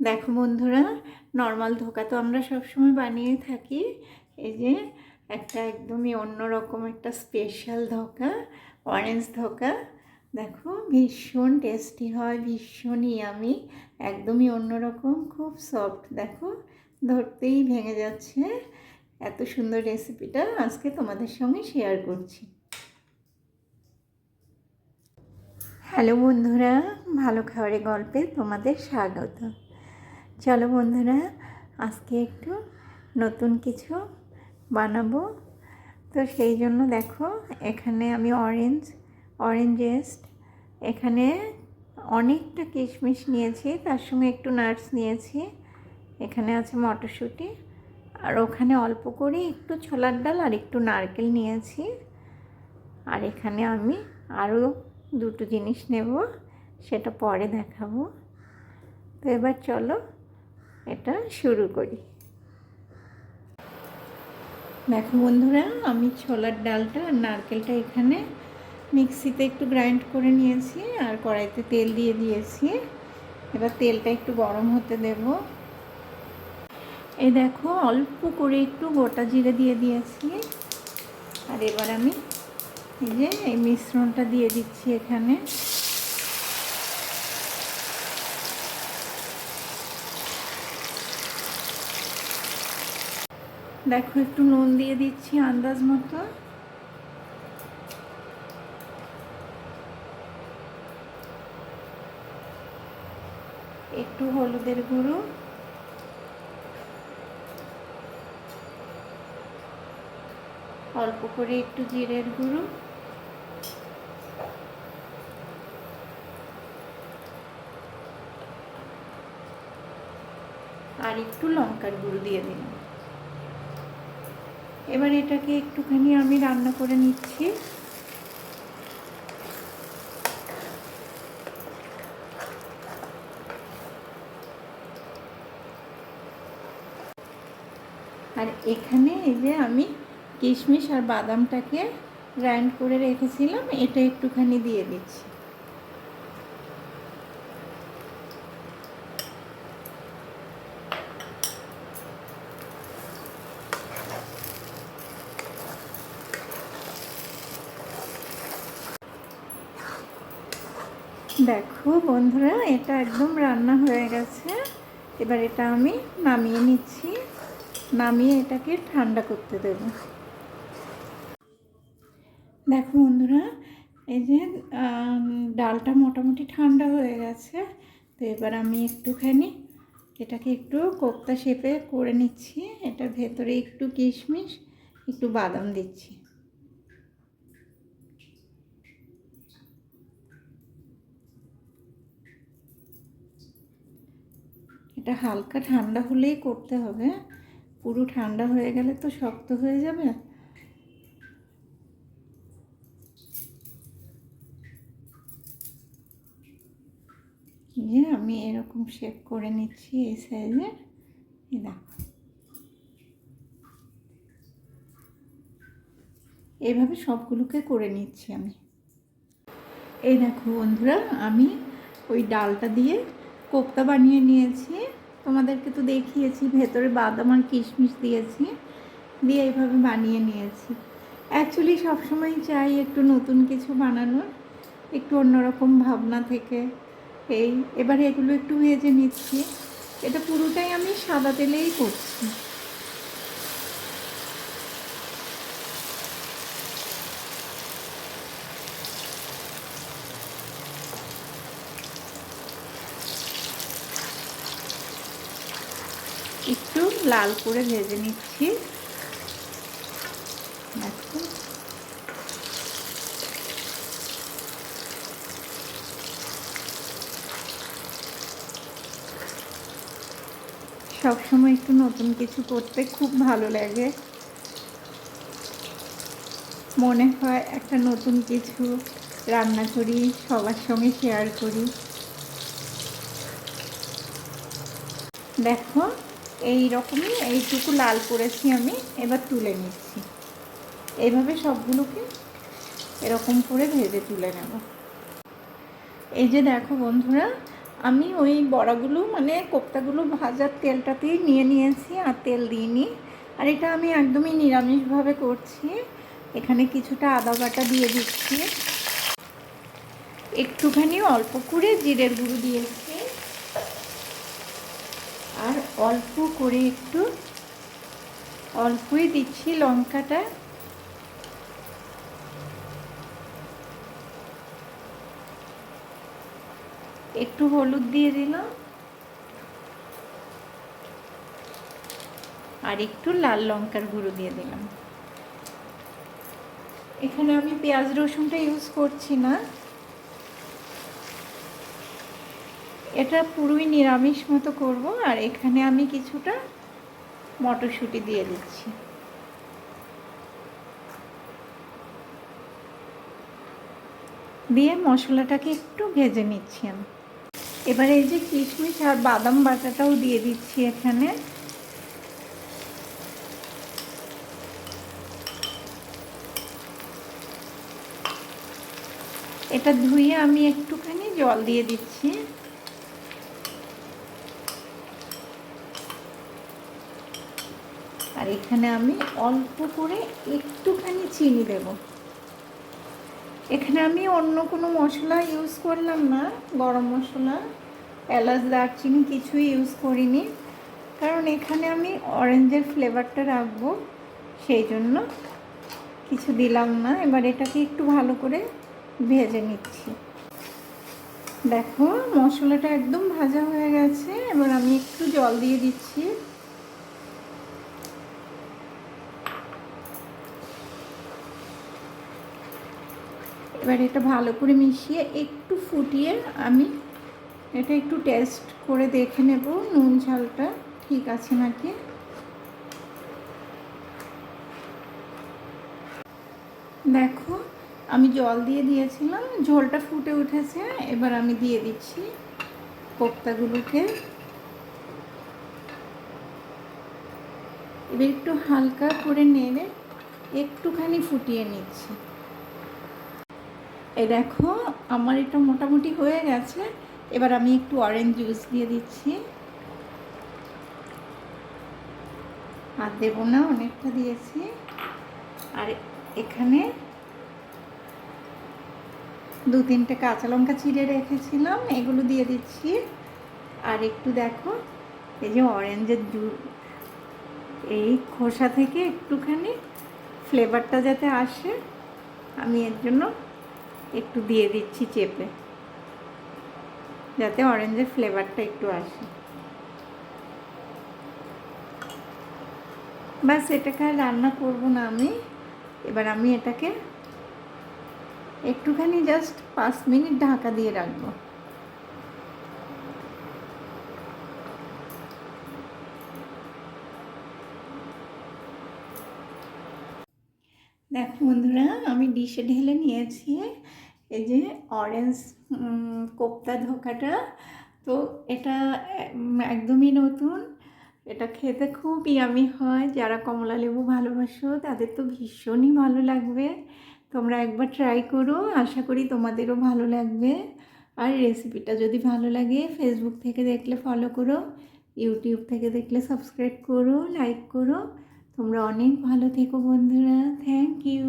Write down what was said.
দেখো বন্ধুরা নর্মাল ধোকা তো আমরা সবসময় বানিয়ে থাকি। এই যে একটা একদমই অন্যরকম একটা স্পেশাল ধোকা অরেঞ্জ ধোকা। দেখো, ভীষণ টেস্টি হয়, ভীষণ ইয়ামি একদমই অন্যরকম, খুব সফট দেখো, ধরতেই ভেঙে যাচ্ছে। এত সুন্দর রেসিপিটা আজকে তোমাদের সঙ্গে শেয়ার করছি। হ্যালো বন্ধুরা, ভালো খাবারের গল্পে তোমাদের স্বাগত। চলো বন্ধুরা, আজকে একটু নতুন কিছু বানাবো। তো সেই জন্য দেখো, এখানে আমি অরেঞ্জ অরেঞ্জ জেস্ট এখানে অনেকটা কিশমিশ নিয়েছি, তার সঙ্গে একটু নাটস নিয়েছি। এখানে আছে মটরশুঁটি, আর ওখানে অল্প করে একটু ছোলার ডাল আর একটু নারকেল নিয়েছি। আর এখানে আমি আরও দুটো জিনিস নেব, সেটা পরে দেখাবো। তো এবার চলো এটা শুরু করি। দেখো বন্ধুরা, আমি ছোলার ডালটা আর নারকেলটা এখানে মিক্সিতে একটু গ্রাইন্ড করে নিয়েছি আর কড়াইতে তেল দিয়ে দিয়েছি। এবার তেলটা একটু গরম হতে দেব। এই দেখো, অল্প করে একটু গোটা জিরে দিয়ে দিয়েছি। আর এবার আমি এই যে এই মিশ্রণটা দিয়ে দিচ্ছি এখানে। দেখো, একটু নুন দিয়ে দিচ্ছি আন্দাজ মতো। একটু হলুদের গুঁড়ো। অল্প করে একটু জিরের গুঁড়ো। আর একটু লঙ্কার গুঁড়ো দিয়ে দিলাম। এবার এটাকে একটুখানি আমি রান্না করে নিচ্ছি। আর এখানে এই যে আমি কিশমিশ আর বাদামটাকে গ্রাইন্ড করে রেখেছিলাম, এটা একটুখানি দিয়ে দিচ্ছি। দেখো বন্ধুরা, এটা একদম রান্না হয়ে গেছে। এবার এটা আমি নামিয়ে নিচ্ছি। নামিয়ে এটাকে ঠান্ডা করতে দেব। দেখো বন্ধুরা, এই যে ডালটা মোটামুটি ঠান্ডা হয়ে গেছে। তো এবার আমি একটুখানি এটাকে একটু কোপ্তা শেপে করে নিচ্ছি। এটার ভেতরে একটু কিশমিশ, একটু বাদাম দিচ্ছি। এটা হালকা ঠান্ডা হলেই করতে হবে। পুরো ঠান্ডা হয়ে গেলে তো শক্ত হয়ে যাবে। যে আমি এরকম শেপ করে নিচ্ছি এই সাইজের এই দেখো। এইভাবে সবগুলোকে করে নিচ্ছি আমি। এই দেখো বন্ধুরা, আমি ওই ডালটা দিয়ে কোপ্তা বানিয়ে নিয়েছি। তোমাদেরকে তো দেখিয়েছি, ভেতরে বাদাম আর কিশমিশ দিয়েছি। দিয়ে এইভাবে বানিয়ে নিয়েছি। অ্যাকচুয়ালি সবসময় চাই একটু নতুন কিছু বানানোর, একটু অন্যরকম ভাবনা থেকে। এই, এবার এগুলো একটু ভেজে নিচ্ছি। এটা পুরোটাই আমি সাদা তেলেই করছি। একটু লাল করে ভেজে নিচ্ছি। সবসময় একটু নতুন কিছু করতে খুব ভালো লাগে। মনে হয় একটা নতুন কিছু রান্না করি, সবার সঙ্গে শেয়ার করি। দেখো। এই রকমই এইটুকু লাল করেছি আমি, এবার তুলে নিচ্ছি। এইভাবে সবগুলোকে এরকম করে ভেজে তুলে নেব। এই যে দেখো বন্ধুরা, আমি ওই বড়াগুলো মানে কোপ্তাগুলো ভাজার তেলটাতেই নিয়ে নিয়েছি আর তেল দিইনি। আর এটা আমি একদমই নিরামিষভাবে করছি। এখানে কিছুটা আদা বাটা দিয়ে দিচ্ছি। একটুখানি অল্প করে জিরের গুঁড়ো দিয়েছি। অল্প করে একটু, অল্পই দিচ্ছি লঙ্কাটা। একটু হলুদ দিয়ে দিলাম। আর একটু লাল লঙ্কার গুঁড়ো দিয়ে দিলাম। এখানে আমি পেঁয়াজ রসুনটা ইউজ করছি না। এটা পুরোই নিরামিষ মতো করব, আর এখানে আমি কিছুটা মটরশুঁটি দিয়ে দিচ্ছি। দিয়ে মশলাটাকে একটু ভেজে নিচ্ছি আমি। এবার এই যে কিশমিশ আর বাদাম বাটাটাও দিয়ে দিচ্ছি এখানে। এটা ধুয়ে আমি একটুখানি জল দিয়ে দিচ্ছি। আর এখানে আমি অল্প করে একটুখানি চিনি দেব। এখানে আমি অন্য কোনো মশলা ইউজ করলাম না, গরম মশলা, এলাচ, দারচিনি কিছুই ইউজ করিনি। কারণ এখানে আমি অরেঞ্জের ফ্লেভারটা রাখব, সেই জন্য কিছু দিলাম না। এবার এটাকে একটু ভালো করে ভেজে নিচ্ছি। দেখো, মশলাটা একদম ভাজা হয়ে গেছে। এবার আমি একটু জল দিয়ে দিচ্ছি। এবার এটা ভালো করে মিশিয়ে একটু ফুটিয়ে আমি এটা একটু টেস্ট করে দেখে নেব, নুন ঝালটা ঠিক আছে নাকি? দেখো, আমি জল দিয়ে দিয়েছিলাম, ঝোলটা ফুটে উঠেছে, এবার আমি দিয়ে দিচ্ছি কোপ্তাগুলোকে। এবার একটু হালকা করে নেড়ে একটুখানি ফুটিয়ে নিচ্ছি। এই দেখো, আমার এটা মোটামুটি হয়ে গেছে। এবার আমি একটু অরেঞ্জ জুস দিয়ে দিচ্ছি। আর দেবো না, অনেকটা দিয়েছি। আর এখানে দু তিনটে কাঁচা লঙ্কা চিড়ে রেখেছিলাম, এগুলো দিয়ে দিচ্ছি। আর একটু দেখো, এই যে অরেঞ্জের জু, এই খোসা থেকে একটুখানি ফ্লেভারটা যাতে আসে, আমি এর জন্য একটু দিয়ে দিচ্ছি চেপে, যাতে অরেঞ্জের ফ্লেভারটা একটু আসে। ব্যাস এটাকে আর রান্না করব না আমি। এবার আমি এটাকে একটুখানি জাস্ট পাঁচ মিনিট ঢাকা দিয়ে রাখব। দেখো বন্ধুরা, আমি ডিশে ঢেলে নিয়েছি। এই যে অরেঞ্জ কোপ্তা ধোকাটা, তো এটা একদমই নতুন। এটা খেতে খুব ইয়ামি হয়। যারা কমলা লেবু ভালোবাসো, তাদের তো ভীষণই ভালো লাগবে। তোমরা একবার ট্রাই করো। আশা করি তোমাদেরও ভালো লাগবে। আর রেসিপিটা যদি ভালো লাগে ফেসবুক থেকে দেখলে ফলো করো ইউটিউব থেকে দেখলে সাবস্ক্রাইব করো লাইক করো। তোমরা অনেক ভালো থেকো বন্ধুরা। Thank you